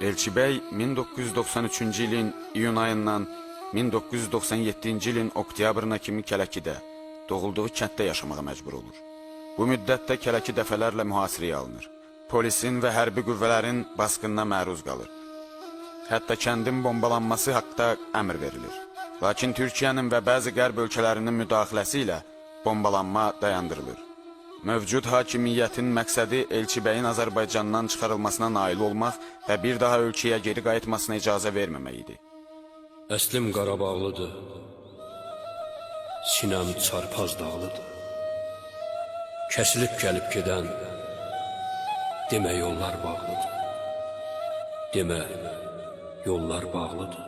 Elçibəy 1993-cü ilin iyun ayından 1997-ci ilin oktyabrına kimi Kələkidə, doğulduğu kənddə yaşamağa məcbur olur. Bu müddətdə Kələki dəfələrlə mühasirəyə alınır. Polisin və hərbi qüvvələrin basqınına məruz qalır. Hətta kəndin bombalanması haqqında əmr verilir. Lakin Türkiyənin və bəzi qərb ölkələrinin müdaxiləsi ilə bombalanma dayandırılır. Mövcud hakimiyyətin məqsədi Elçibəyin Azərbaycandan çıxarılmasına nail olmaq və bir daha ölkəyə geri qayıtmasına icazə verməmək idi. Əslim Qarabağlıdır. Sinəm çarpaz dağlıdır. Kəsilib gəlib gedən demə yollar bağlıdır. Demə yollar bağlıdır.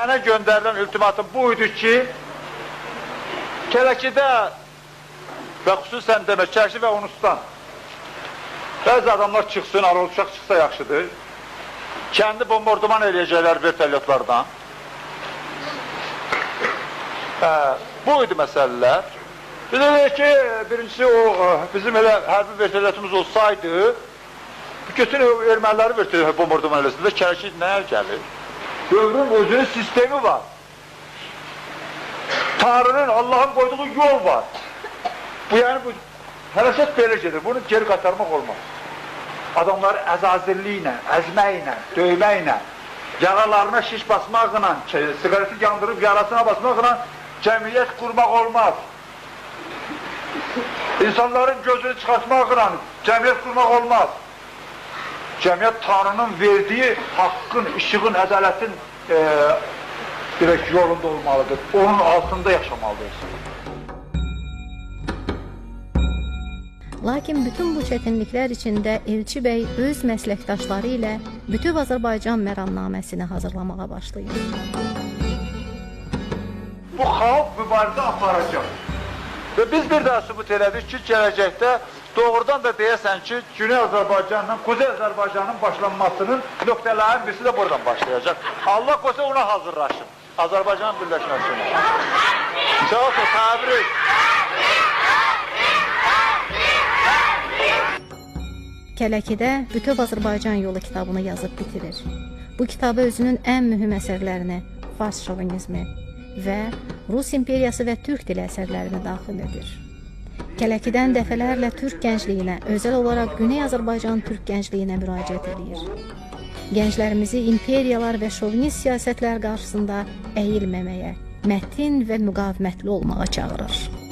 Mənə göndərilən ultimatum bu idi ki, Kələkidə və xüsusən demək, Çərşi və Unustan bəzi adamlar çıxsın, arol uşaq çıxsa yaxşıdır. Kəndi bombardıman eləyəcəklər vertolyotlardan. Bu idi məsələlər. Bir də ki, birincisi o e, bizim elə hərbi vertolyotumuz olsaydı, bütün erməniləri vertolyot bombardıman eləsin və Kələki nəyə gəlir? Dövrün özünün sistemi var. Tanrı'nın, Allah'ın koyduğu yol var. Bu yani bu belə gedir. Bunu geri qaytarmaq olmaz. Adamları əzazilliklə, əzməklə, döyməklə, yaralarına şiş basmaqla, şey, sigareti yandırıb yarasına basmaqla cəmiyyət qurmaq olmaz. İnsanların gözünü çıxartmaqla cəmiyyət qurmaq olmaz. Cəmiyyət Tanrı'nın verdiyi haqqın, işığın, ədalətin e, direkt yolunda olmalıdır. Onun altında yaşamalıdır. Lakin bütün bu çətinliklər içində Elçi bəy öz məsləkdaşları ilə Bütöv Azərbaycan məramnaməsini hazırlamağa başlayır. Bu xalq mübarizə aparacaq. Və biz bir daha sübut elədik ki, gələcəkdə doğrudan da deyəsən ki, Güney Azərbaycanla Kuzey Azərbaycanın başlanmasının nöqtələrin birisi də buradan başlayacaq. Allah qoysa ona hazırlaşın. Azərbaycan birləşməsinə. Ol, təbrik. Kələkidə Bütöv Azərbaycan yolu kitabını yazıb bitirir. Bu kitabı özünün ən mühüm əsərlərini, fars şovinizmi və Rus imperiyası və türk dili əsərlərini daxil edir. Kələkidən dəfələrlə türk gəncliyinə, özəl olaraq Güney Azərbaycan türk gəncliyinə müraciət edir. Gənclərimizi imperiyalar və şovinist siyasətlər qarşısında əyilməməyə, mətin və müqavimətli olmağa çağırır.